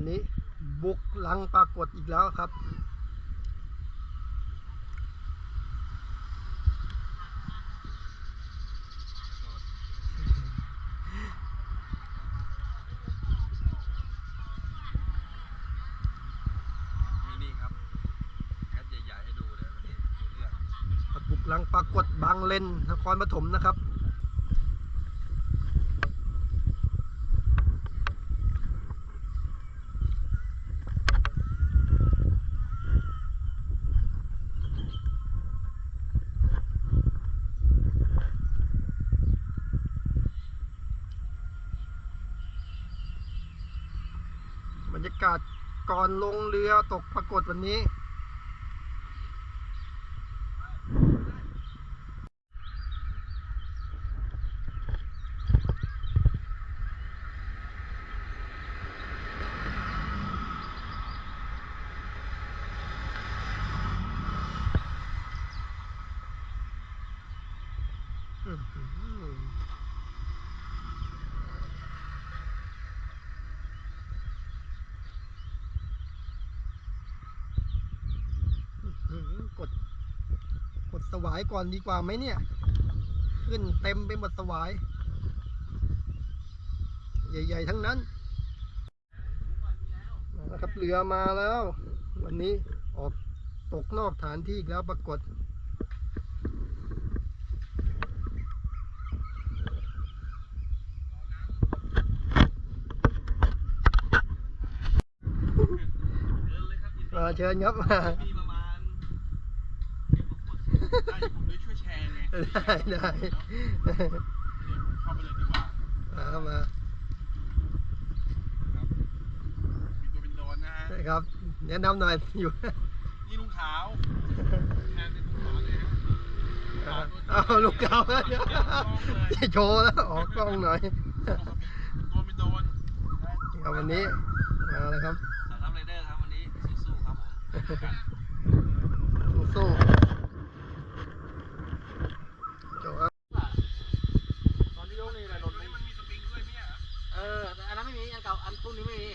วันนี้บุกลังปรากฏอีกแล้วครับ มีนี่ครับแคทใหญ่ๆให้ดูเลยวันนี้ดูเรื่อง บุกลังปรากฏบางเลนนครปฐมนะครับ กาศก่อนลงเรือตกปรากฏวันนี้อื้อหืออื้อหือกด กดส วายก่อนดีกว่าไหมเนี่ย ขึ้นเต็มไปหมดสวาย ใหญ่ ๆ ทั้งนั้นมาแล้วครับเรือมาแล้ว วันนี้ออกตกนอกฐานที่อีกแล้วปรากฏเดินเลยครับยินดีเออเชิญครับ มีประมาณได้เดี๋ยวผมด้วยช่วยแชร์ ได้ได้เข้าไปเลยดีกว่ามาเข้ามาครับเป็นตัวเป็นโดนนะฮะนะครับแนะนำหน่อยอยู่นี่ลุงขาวแทนเป็นลุงขาวเลยฮะเอาลูกเก่าแล้วจะโชว์แล้วออกกล้องหน่อยตัวเป็นโดนครับวันนี้มาแล้วครับสายทัพไรเดอร์ครับวันนี้สู้ๆครับผมสู้ๆโจครับ ตอนที่ยกนี่แหละรถมันมีสปริงด้วยเนี่ย เออแต่อันนั้นไม่มี อันเก่า อันรุ่นนี้ไม่มี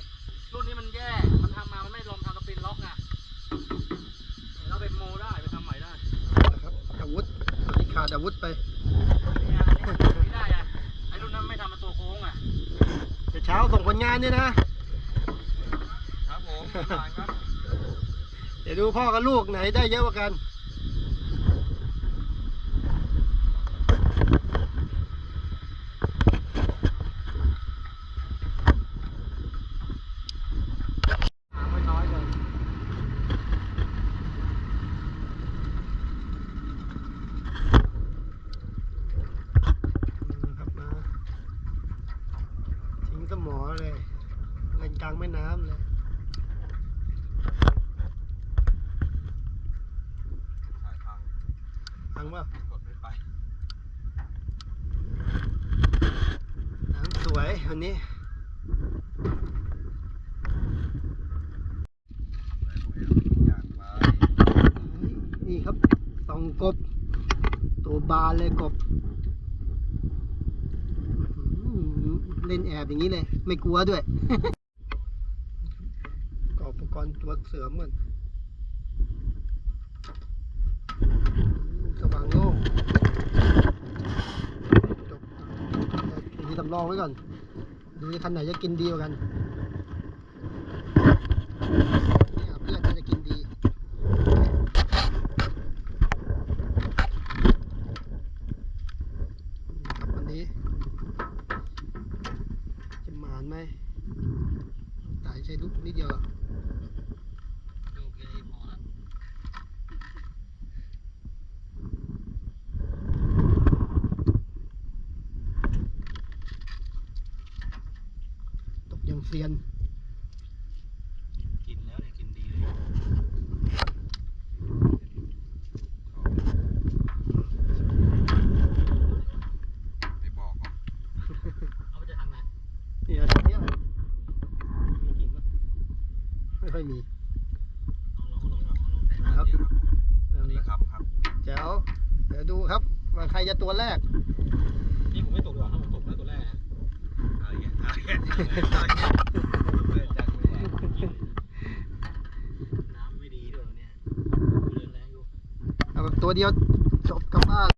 รุ่นนี้มันแย่ มันทำมา มันไม่ลงทำสปินล็อกไงเราไปโมได้ ไปทำใหม่ได้ นะครับอาวุธต อนนี้ขาดอาวุธไปเนี่ยอันนี้ไม่ได้อะไอ้รุ่นนั้นไม่ทำมาตัวโค้งอะเดี๋ยวเช้าส่งผลงานเนี่ยนะ ครับผมผ่านครับเดี๋ยวดูพ่อกับลูกไหนได้เยอะกว่ากัน ไม่น้อยเลย ครับมาทิ้งสมอเลยเล่ นกลางแม่น้ำเลยสายพังฟังว่ากดไม่ไปน้ำสวยวันนี้ อย่างไรนี่ครับส่องกบ ตัวบานเลยกบอื้อหือเล่นแอบอย่างนี้เลย ไม่กลัวด้วยก็อุปกรณ์ ตัวเสือมเหมือนสว่างโล่งจบทีนี้สำรองไว้ก่อน ดูคันไหนจะกินดีกว่ากันนี่ครับเพื่อนน่าจะกินดีครับวันนี้ จะหมานไหมตายใช้ลูกนิดเดียวอะ ดูแค่นี้พอละ ตกยังเซียน กินแล้วเนี่ยกินดีเลยไปบอกเขา เอาไปจะทางไหน นี่อะไรเนี่ยมีกลิ่นปะไม่ค่อยมี เอาลงลงเอาลงแต่ นะครับ ส นั่ วัน ส แห ดี ละ ครับครับ แจ๋วเดี๋ยวดูครับ ว่าใครจะตัวแรก นี่ผมไม่ตกหรอกถ้าผมตกแล้วตัวแรกนะ เอาอย่างเงี้ยเอาอย่างเงี้ยเอาอย่างเงี้ยเพื่อนจังเลยอะ ตัวเดียวจบกลับบ้าน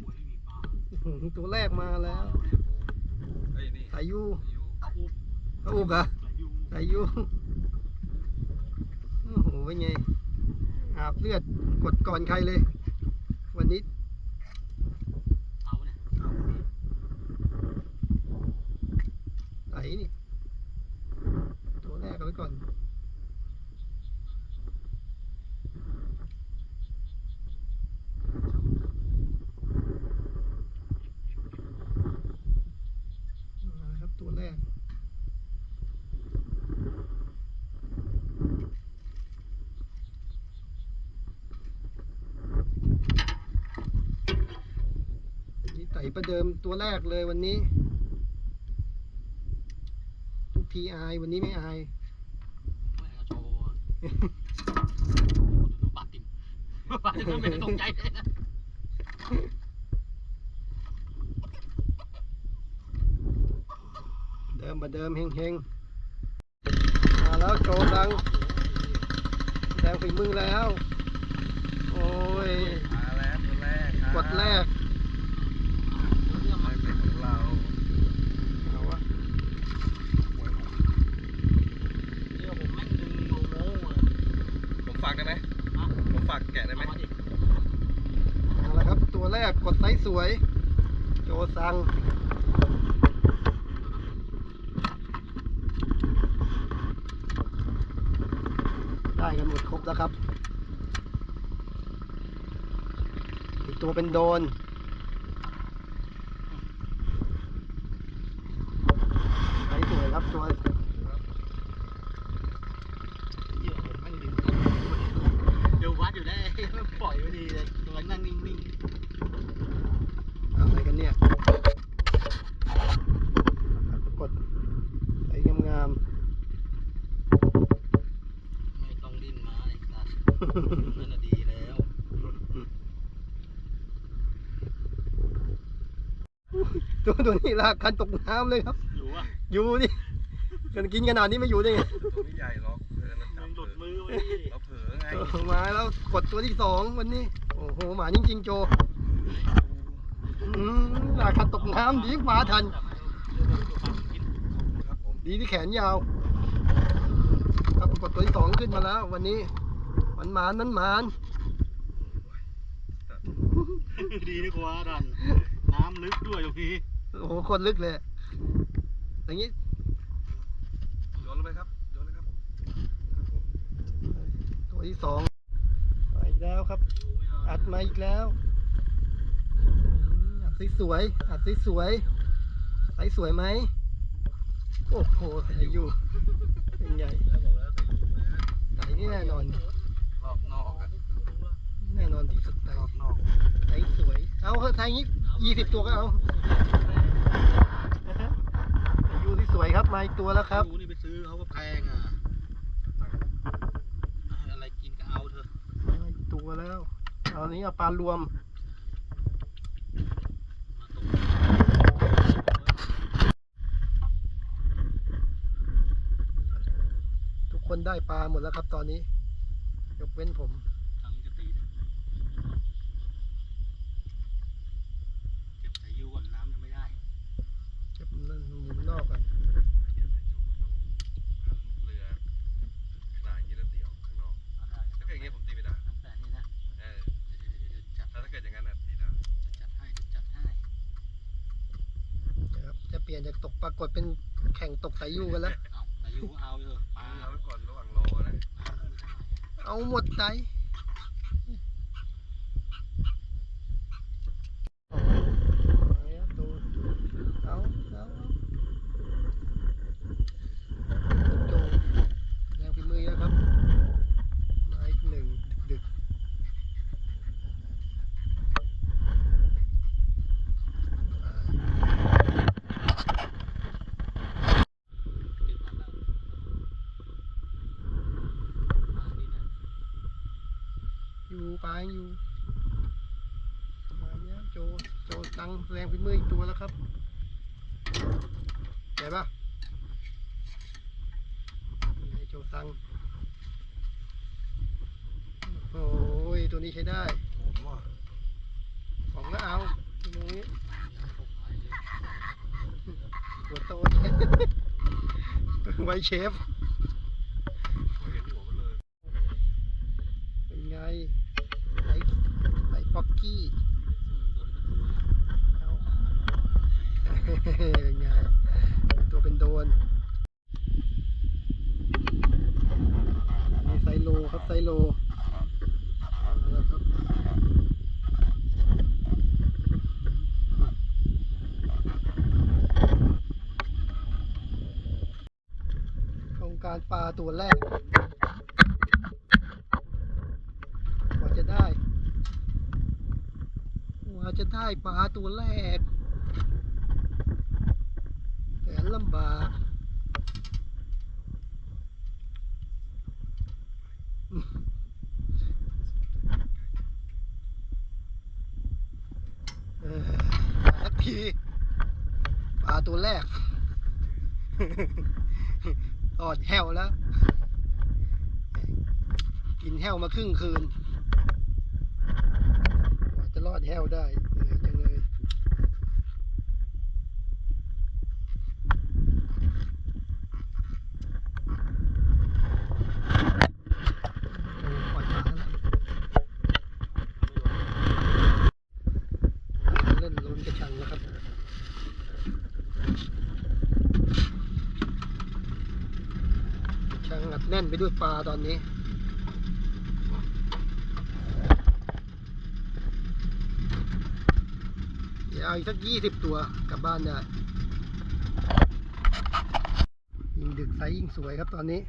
หวยไม่มีปลาอื้อหือตัวแรกมาแล้วเฮ้ยนี่สายยูอยู่เอาอุบพระอุกเหรอะอยู่สายยูโอ้โหเป็นไงอาบเลือดกดก่อนใครเลย วันนี้ เอาเนี่ย เอานี่ ไหลนี่ ตัวแรกเอาไว้ก่อน มาครับตัวแรก นี่ไต่ ประเดิมตัวแรกเลยวันนี้ ทุกทีอายวันนี้ไม่อายไม่เอาโชว์ดูปลาติ่มปลาติ่มไม่ได้ตกใจเลยนะเดิมมาเดิมเฮงเฮงมาแล้วโจดังแดงฝีมือแล้ว โอ้ยมาแล้วตัวแรกครับกดแรก เรื่อง แร มัน กเป็นของเรา เอาวะ หวยผม เรื่องผมแม่งดึงโมโม่เลย ผม ฝากได้ไหมผมฝากแกะได้ไหมเอามาดิเอาละครับตัวแรกกดไซส์สวย โจซังได้กันหมดครบแล้วครับ อีกตัวเป็นโดน ไซส์สวยครับตัว เหี้ยผมแม่งดึงเดี๋ยววัดอยู่ได้ปล่ อยไว้ดีเลยตัวนั่งนิ่งอะไรกันเนี่ยกดไอ้งามๆไม่ต้องดิ้นมาไอ้สัสนั่นน่ะดีแล้วๆตัวตัวนี้ลากคันตกน้ำเลยครับ อยู่อะอยู่ดิกันกินขนาดนี้ไม่อยู่ได้ไง มาแล้วกดตัวที่สองวันนี้ โอ้โหหมาจริงๆโจอืมลากคันตกน้ำดีกว่าทันครับผมดีที่แขนยาว ครับกดตัวที่สองขึ้นมาแล้ว วันนี้มันหมานมันหมานดีนี่กว่าดัน น้ำลึกด้วยตรงนี้โอ้โหคนลึกเลยอย่างนี้ โยนลงไปครับโยนเลยครับครับผม ตัว ที่สองมาอีกแล้วครับ อัดมาอีกแล้วอืมอัดสวยๆอัดสวยๆใสสวยไหมโอ้โหใส่อยู่เป็นไงแล้วบอกแล้วใส่ยูนะใสนี่แน่นอนรอบนอกอะแน่นอนที่สุดใสรอบนอกใสสวย เอาเถอะใสงี้ยี่สิบตัวก็เอาใส่อยู่ที่สวยครับมาอีกตัวแล้วครับดูนี่ไปซื้อเขาก็แพงอะ อะไรกินก็เอาเถอะ มาอีก ตัวแล้วตอนนี้เอาปลารวมทุกคนได้ปลาหมดแล้วครับตอนนี้ ยกเว้นผม ทั้งจะตีนะเก็บใส่ยูก่อนน้ำยังไม่ได้ เก็บนั่นหมุนนอกก่อน เขียนใส่จูต้องหันเรือขนาดอย่างนี้แล้วตีออกข้างนอก เอาได้ ถ้าเกิดอย่างนี้ผมตีไม่ได้ ตั้งแต่นี้นะ เออ เดี๋ยวเดี๋ยวเดี๋ยวจัด ถ้าถ้าเกิดอย่างนั้นอะตีได้ จัดให้จัดให้ นะครับจะเป ลี่ยนจากตกปรากฏเป็นแข่งตกสายยูกันแล้วเอาใส่ยูเอาเถอะปลาเอาไว้ก่อนระหว่างรอนะน้ำไม่ได้เอาหมดใจเอาเอาดูเอาเอาโจแรงฝีมือแล้วครับมาอีกหนึ่งดึกๆอ่า เก็บมาแล้วมาดีนะ อยู่ปลาอยู่ มาเนี้ยโจ โจตังแรงฝีมืออีกตัวแล้วครับใช่ปะนี่ไงโจตัง โอ้โหตัวนี้ใช้ได้ผมว่าสองก็เอาตรงนี้หัวโตไวเชฟ ไม่เห็นหัวมันเลย เป็นไงไอ้ไอ้ป๊อกกี้เอา เป็นไงตัวเป็นโดนนี่ไซโลครับไซโลเอาละครับโครง การปลาตัวแรกกว่าจะได้กว่าจะได้ปลาตัวแรกแสนลำบากเออสักทีปลาตัวแรก อดแห้วแล้ว กินแห้วมาครึ่งคืนกว่าจะรอดแห้วได้เหนื่อยจังเลยโอ้ปล่อยปลาแล้วเล่นล้นกระชังแล้วครับ กระชังอัดแน่นไปด้วยปลาตอนนี้ เดี๋ยวเอาอีกสักยี่สิบตัวกลับบ้านได้ ยิ่งดึกไซส์ยิ่งสวยครับตอนนี้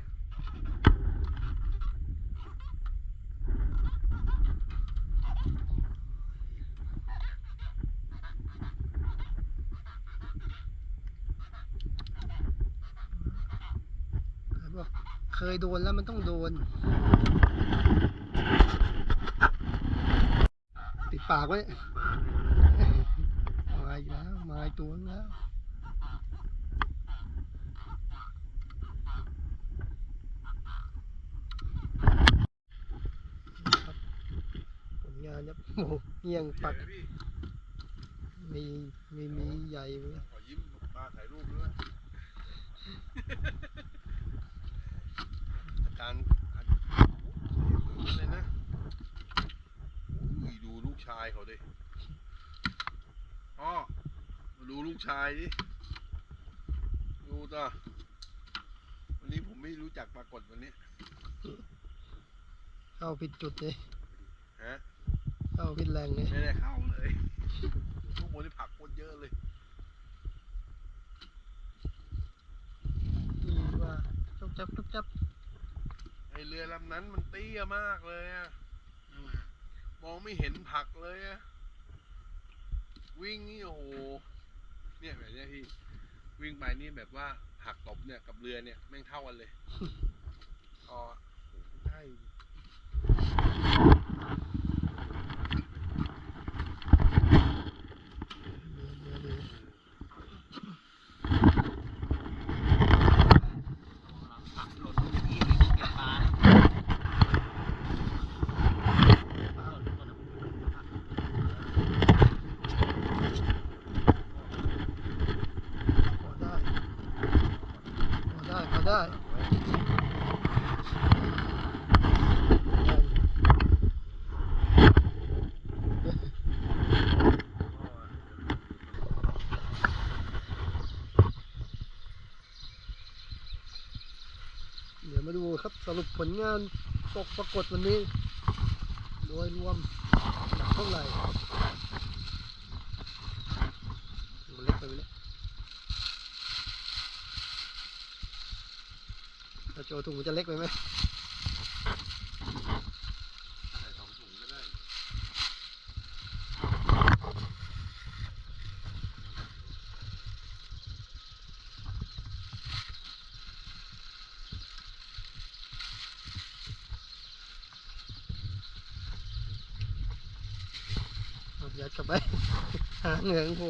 บอก เคยโดนแล้วมันต้องโดน ติดปากไว้มาอีกแล้ว มาอีกตัวนึงแล้วครับผลงานครับโอ้โหเงียงปักเห็นไหมพี่มีมีมีใหญ่เลยขอยิ้มตาถ่ายรูปด้วยอา การอาอะไรนะอุ้ยดูลูกชายเขาดิพ่อมาดูลูกชายดิดูต่อวันนี้ผมไม่รู้จักปรากฏวันนี้ เข้าผิดจุดเลยฮะเข้าผิดแรงเลยไม่ได้เข้าเลยทุกคนที่ผักโคตรเยอะเลยดีว่าจุบจับจุบจับ ไอเรือลำนั้นมันเตี้ยมากเลยอะมองไม่เห็นผักเลยอะวิ่งนี่โอ้โห เนี่ยแบบเนี้ยพี่ วิ่งไปนี่แบบว่าผักตบเนี่ยกับเรือเนี่ยแม่งเท่ากันเลย อ๋อใช่ พอได้พอได้พอได้เดี๋ยวมาดู ครับสรุปผลงานตกปรากฏวันนี้ โดยรวมหนักเท่าไหร่มันเล็กไปไหมเนี่ยโจถุงมันจะเล็กไปไหม ใส่สองถุงก็ได้ เอายัดกลับไปหาเหงืองโผล่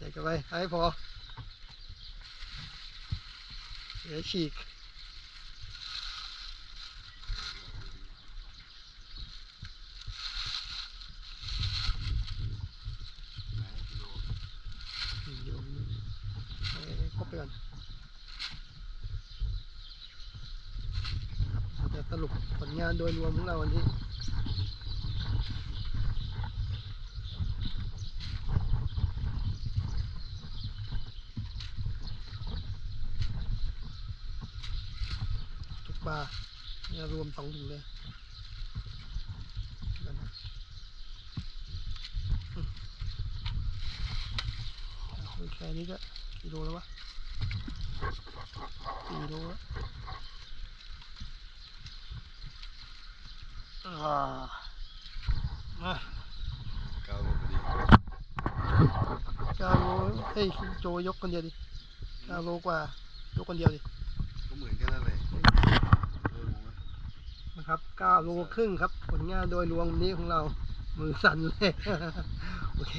ยัดกลับไปให้พอเดี๋ยวฉีกานโดยรวมของเราวันนี้ตกปลาเนี่ยรวมสองถุงเลยเดี๋ยวนะอืมเอาไปแค่นี้ก็กิโลแล้ววะสี่โลแล้วอ่ามา เก้าโลพอดีเก้าวเฮ้ยโจยกคนเดียวดิเก้าโลกว่ายกคนเดียวดิ ก็เหมือนกันนั่นแหละเออผมว่านะครับ9โลครึ่งครับ ผลงานโดยรวมนี้ของเรา มือสั่นเลย โอเค